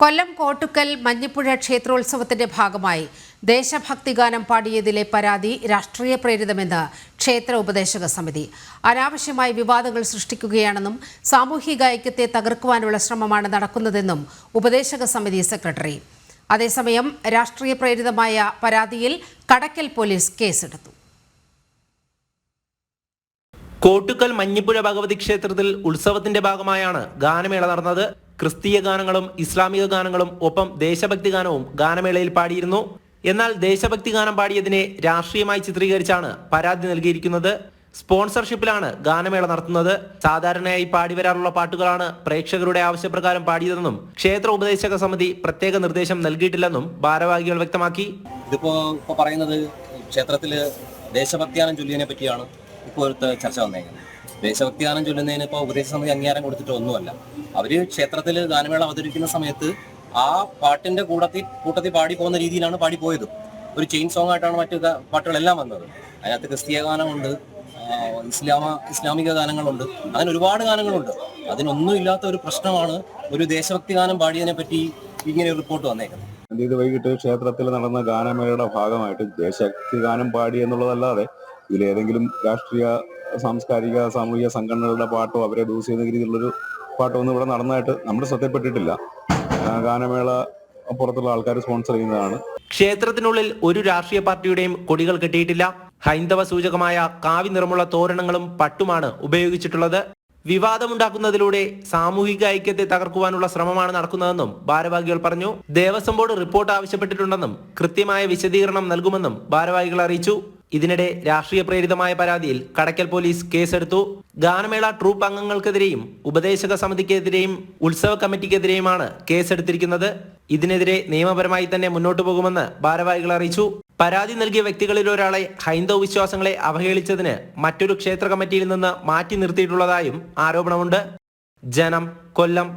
കൊല്ലം കോട്ടുക്കൽ മഞ്ഞിപ്പുഴ ക്ഷേത്രോത്സവത്തിന്റെ ഭാഗമായി ദേശഭക്തി ഗാനം പാടിയതിലെ പരാതി രാഷ്ട്രീയ പ്രേരിതമെന്ന് ക്ഷേത്ര ഉപദേശക സമിതി. അനാവശ്യമായി വിവാദങ്ങൾ സൃഷ്ടിക്കുകയാണെന്നും സാമൂഹിക ഐക്യത്തെ തകർക്കുവാനുള്ള ശ്രമമാണ് നടക്കുന്നതെന്നും ഉപദേശക സമിതി സെക്രട്ടറി. അതേസമയം രാഷ്ട്രീയ പ്രേരിതമായ പരാതിയിൽ കടക്കൽ പോലീസ് കേസെടുത്തു. കോട്ടുക്കൽ മഞ്ഞിപ്പുഴ ഭഗവതി ക്ഷേത്രത്തിൽ ഉത്സവത്തിന്റെ ഭാഗമായാണ് ഗാനമേള നടന്നത്. ക്രിസ്തീയ ഗാനങ്ങളും ഇസ്ലാമിക ഗാനങ്ങളും ഒപ്പം ദേശഭക്തി ഗാനവും ഗാനമേളയിൽ പാടിയിരുന്നു. എന്നാൽ ദേശഭക്തി ഗാനം പാടിയതിനെ രാഷ്ട്രീയമായി ചിത്രീകരിച്ചാണ് പരാതി നൽകിയിരിക്കുന്നത്. സ്പോൺസർഷിപ്പിലാണ് ഗാനമേള നടത്തുന്നത്. സാധാരണയായി പാടിവരാറുള്ള പാട്ടുകളാണ് പ്രേക്ഷകരുടെ ആവശ്യപ്രകാരം പാടിയതെന്നും ക്ഷേത്ര ഉപദേശക സമിതി പ്രത്യേക നിർദ്ദേശം നൽകിയിട്ടില്ലെന്നും ഭാരവാഹികൾ വ്യക്തമാക്കി. ഇതിപ്പോ ഇപ്പൊ പറയുന്നത് ക്ഷേത്രത്തിൽ ദേശഭക്തിയാനം ചൊല്ലിയതിനെ പറ്റിയാണ് ഇപ്പോഴത്തെ ചർച്ച വന്നേക്കുന്നത്. ദേശഭക്തിയാനം ചൊല്ലുന്നതിന് ഇപ്പോൾ ഉപദേശ സമിതി അംഗീകാരം കൊടുത്തിട്ട് ഒന്നുമല്ല. അവർ ക്ഷേത്രത്തിൽ ഗാനമേള അവതരിപ്പിക്കുന്ന സമയത്ത് ആ പാട്ടിന്റെ കൂടത്തിൽ കൂട്ടത്തിൽ പാടി പോകുന്ന രീതിയിലാണ് പാടി പോയത് ഒരു ചെയിൻ സോങ് ആയിട്ടാണ് മറ്റു പാട്ടുകളെല്ലാം വന്നത്. അതിനകത്ത് ക്രിസ്തീയ ഗാനമുണ്ട് ഇസ്ലാമ ഇസ്ലാമിക ഗാനങ്ങളുണ്ട്. അങ്ങനെ ഒരുപാട് ഗാനങ്ങളുണ്ട്. അതിനൊന്നും ഇല്ലാത്ത ഒരു പ്രശ്നമാണ് ഒരു ദേശഭക്തി ഗാനം പാടിയതിനെ പറ്റി ഇങ്ങനെ ഒരു റിപ്പോർട്ട് വന്നേക്കുന്നത്. ഇത് വൈകിട്ട് ക്ഷേത്രത്തിൽ നടന്ന ഗാനമേളയുടെ ഭാഗമായിട്ട് ദേശഭക്തി ഗാനം പാടി എന്നുള്ളതല്ലാതെ ഇതിലേതെങ്കിലും രാഷ്ട്രീയ സാംസ്കാരിക സാമൂഹിക സംഘടനകളുടെ പാട്ടോ അവരെ ദൂസ് ചെയ്യുന്ന രീതിയിലുള്ളൊരു പാട്ടോ ഒന്നും ഇവിടെ നടന്നതായിട്ട് നമ്മുടെ ശ്രദ്ധയിൽപ്പെട്ടിട്ടില്ല. ഗാനമേള പുറത്തുള്ള ആൾക്കാർ സ്പോൺസർ ചെയ്യുന്നതാണ്. ക്ഷേത്രത്തിനുള്ളിൽ ഒരു രാഷ്ട്രീയ പാർട്ടിയുടെയും കൊടികൾ കെട്ടിയിട്ടില്ല. ഹൈന്ദവ സൂചകമായ കാവി നിറമുള്ള തോരണങ്ങളും പട്ടുമാണ് ഉപയോഗിച്ചിട്ടുള്ളത്. വിവാദമുണ്ടാക്കുന്നതിലൂടെ സാമൂഹിക ഐക്യത്തെ തകർക്കുവാനുള്ള ശ്രമമാണ് നടക്കുന്നതെന്നും ഭാരവാഹികൾ പറഞ്ഞു. ദേവസ്വം ബോർഡ് റിപ്പോർട്ട് ആവശ്യപ്പെട്ടിട്ടുണ്ടെന്നും കൃത്യമായ വിശദീകരണം നൽകുമെന്നും ഭാരവാഹികൾ അറിയിച്ചു. ഇതിനിടെ രാഷ്ട്രീയ പ്രേരിതമായ പരാതിയിൽ കടക്കൽ പോലീസ് കേസെടുത്തു. ഗാനമേള ട്രൂപ്പ് അംഗങ്ങൾക്കെതിരെയും ഉപദേശക സമിതിക്കെതിരെയും ഉത്സവ കമ്മിറ്റിക്കെതിരെയുമാണ് കേസെടുത്തിരിക്കുന്നത്. ഇതിനെതിരെ നിയമപരമായി തന്നെ മുന്നോട്ടു പോകുമെന്ന് ഭാരവാഹികൾ അറിയിച്ചു. പരാതി നൽകിയ വ്യക്തികളിൽ ഒരാളെ ഹൈന്ദവ വിശ്വാസങ്ങളെ അവഹേളിച്ചതിന് മറ്റൊരു ക്ഷേത്ര കമ്മിറ്റിയിൽ നിന്ന് മാറ്റി നിർത്തിയിട്ടുള്ളതായും ആരോപണമുണ്ട്. ജനം കൊല്ലം.